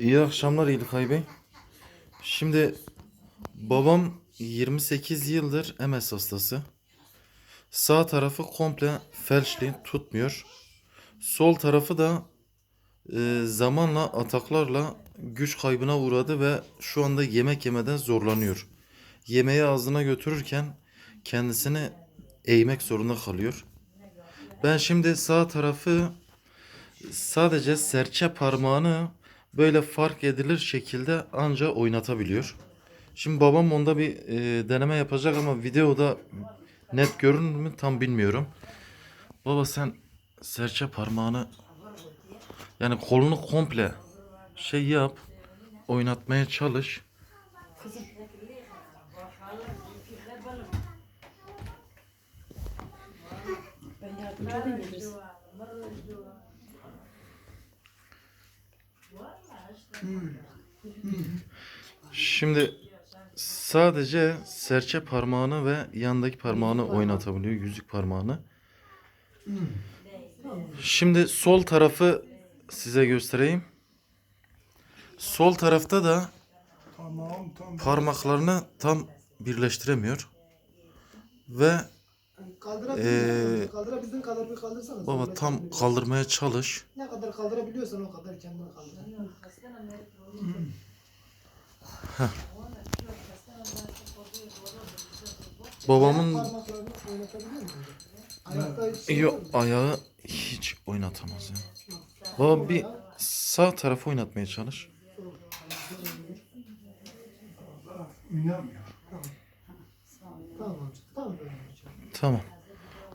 İyi akşamlar İlkay Bey. Şimdi babam 28 yıldır MS hastası. Sağ tarafı komple felçli tutmuyor. Sol tarafı da e, zamanla ataklarla güç kaybına uğradı ve şu anda yemek yemeden zorlanıyor. Yemeği ağzına götürürken kendisini eğmek zorunda kalıyor. Ben şimdi sağ tarafı sadece serçe parmağını böyle fark edilir şekilde anca oynatabiliyor. Şimdi babam onda bir e, deneme yapacak ama videoda net görünür mü tam bilmiyorum. Baba sen serçe parmağını yani kolunu komple şey yap oynatmaya çalış. Ben yardımcı Şimdi sadece serçe parmağını ve yandaki parmağını oynatabiliyor. Yüzük parmağını. Şimdi sol tarafı size göstereyim. Sol tarafta da parmaklarını tam birleştiremiyor. Ve Kaldırabiliyorsan Ee, kaldırabildiğin kadar bir kaldırsan. baba tam kaldırmaya çalış. Ne kadar kaldırabiliyorsan o kadar kendini kaldır. Babamın musun? Ayakta hiç şey yok ayağı hiç oynatamaz ya. Baba bir sağ tarafı oynatmaya çalış. Oynamıyor. Tamam. Tamam. Tamam.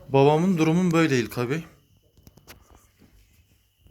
Babamın durumu böyle İlkay Bey.